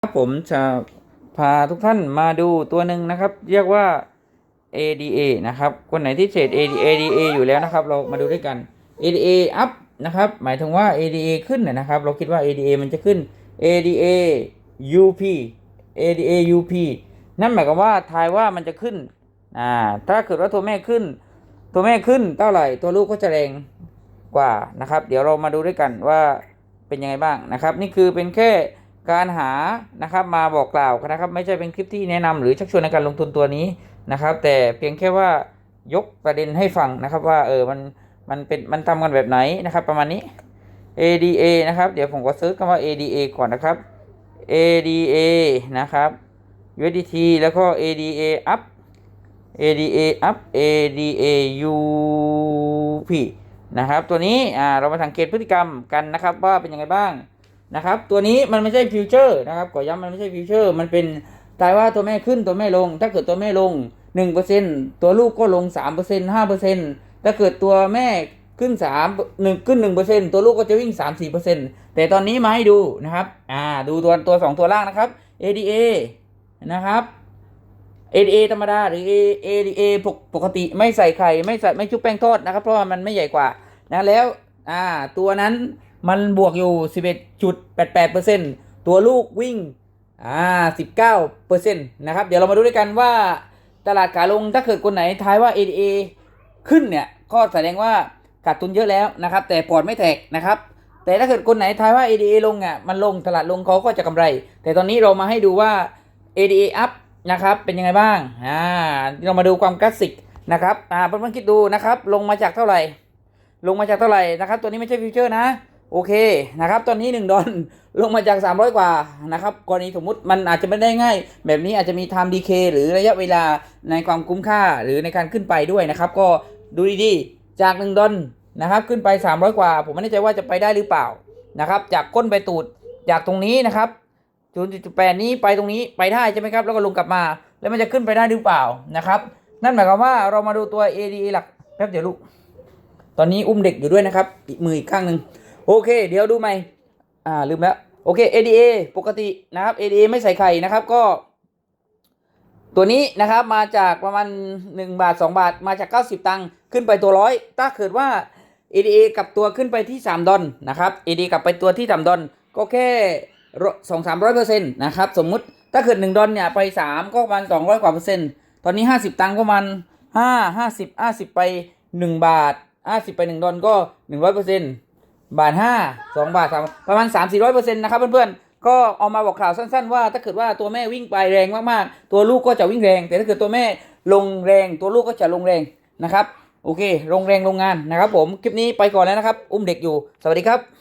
ครับผมจะพาทุกท่านมาดูตัวหนึ่งนะครับ เรียกว่า ADA นะครับ คนไหนที่เทรด AD- ADA อยู่แล้วนะครับ เรามาดูด้วยกัน ADA up นะครับ หมายถึงว่า ADA ขึ้นนะนะครับ เราคิดว่า ADA มันจะขึ้น ADA UP ADA UP นั่นหมายความว่าทายว่ามันจะขึ้นอ่าถ้าเกิดว่าตัวแม่ขึ้น ตัวแม่ขึ้นเท่าไหร่ตัวลูกก็จะแรงกว่านะครับ เดี๋ยวเรามาดูด้วยกันว่าเป็นยังไงบ้างนะครับ นี่คือเป็นแค่ การหานะครับมาบอกกล่าวนะครับ ไม่ใช่เป็นคลิปที่แนะนำหรือชักชวนในการลงทุนตัวนี้นะครับ แต่เพียงแค่ว่ายกประเด็นให้ฟังนะครับว่าเออมันมันเป็นมันทำกันแบบไหนนะครับ ประมาณนี้ ADA นะครับเดี๋ยวผมก็เซิร์ชคำว่า ADA ก่อนนะครับ ADA นะครับ USDT แล้วก็ ADA up ADA up ADA UP นะครับ ตัวนี้อ่าเรามาสังเกตพฤติกรรมกันนะครับว่าเป็นยังไงบ้าง นะครับ ตัวนี้มันไม่ใช่ฟิวเจอร์นะครับขอย้ำมันไม่ใช่ฟิวเจอร์ มันเป็นตายว่าตัวแม่ขึ้นตัวแม่ลง ถ้าเกิดตัวแม่ลง 1%ตัวลูกก็ลง 3% 5%ถ้าเกิดตัวแม่ขึ้น3 1ขึ้น 1%ตัวลูกก็จะวิ่ง 3 4%แต่ตอนนี้มาให้ดูนะครับ อ่า ดูตัวตัวสองตัวล่างนะครับ ADA นะครับ ADA ธรรมดาหรือ ADA ปกปกติไม่ใส่ไข่ไม่ใส่ไม่ชุบแป้งทอดนะครับ เพราะว่ามันไม่ใหญ่กว่านะแล้ว อ่า ตัวนั้น มันบวกอยู่ 11.88%ตัวลูกวิ่งอ่า19%นะครับ เดี๋ยวเรามาดูด้วยกันว่าตลาดขาลงถ้าเกิดคนไหนทายว่า ADA ขึ้นเนี่ย ก็แสดงว่าขาดทุนเยอะแล้วนะครับ แต่ปอดไม่แตกนะครับ แต่ถ้าเกิดคนไหนทายว่า ADA ลงอะมันลงตลาดลงเขาก็จะกำไร แต่ตอนนี้เรามาให้ดูว่า ADA up นะครับเป็นยังไงบ้างอ่าเรามาดูความคลาสสิกนะครับอ่าเพื่อนๆคิดดูนะครับ ลงมาจากเท่าไหร่ ลงมาจากเท่าไหร่นะครับ ตัวนี้ไม่ใช่ฟิวเจอร์นะ โอเคนะครับ ตอนนี้1ดอลลงมาจาก 300 กว่านะครับกรณีสมมุติมันอาจจะไม่ได้ง่าย แบบนี้อาจจะมี time decay หรือระยะเวลาในความคุ้มค่าหรือในการขึ้นไปด้วยนะครับ ก็ดูดีๆ จาก 1 ดอลนะครับ ขึ้นไป 300 กว่า ผมไม่แน่ใจว่าจะไปได้หรือเปล่านะครับ จากก้นไปตูดจากตรงนี้นะครับศูนจุดแปดนี้ไปตรงนี้ไปได้ใช่ไหมครับ แล้วก็ลงกลับมา แล้วมันจะขึ้นไปได้หรือเปล่านะครับ นั่นหมายความว่าเรามาดูตัว ADA หลักแป๊บเดียวลูกตอนนี้อุ้มเด็กอยู่ด้วยนะครับมืออีกข้างหนึ่ง โอเค เดี๋ยวดูใหม่ อ่า ลืมแล้ว โอเค ADA ปกตินะครับ ADA ไม่ใส่ไข่นะครับก็ ตัวนี้นะครับมาจากประมาณ 1 บาท 2 บาท มาจาก 90 ตังค์ขึ้นไปตัวร้อยถ้าเกิดว่า ADA กับตัวขึ้นไปที่ 3 ดอลนะครับ ADA กลับไปตัวที่ 3 ดอลก็แค่สองสามร้อยเปอร์เซ็นต์นะครับสมมุติถ้าเกิด 1 ดอลเนี่ยไป 3 ก็ประมาณ 200 กว่าเปอร์เซ็นต์ตอนนี้ 50 ตังค์ก็ประมาณ5 50 50 ไป 1 บาท 50 ไป 1 ดอลก็ 100เปอร์เซ็นต์ บาทห้าสองบาทสามประมาณสามสี่ร้อยเปอร์เซ็นต์นะครับเพื่อนๆ ก็เอามาบอกข่าวสั้นๆว่าถ้าเกิดว่าตัวแม่วิ่งไปแรงมากๆ ตัวลูกก็จะวิ่งแรง แต่ถ้าเกิดตัวแม่ลงแรง ตัวลูกก็จะลงแรงนะครับ โอเคลงแรงลงงานนะครับผม คลิปนี้ไปก่อนแล้วนะครับ อุ้มเด็กอยู่ สวัสดีครับ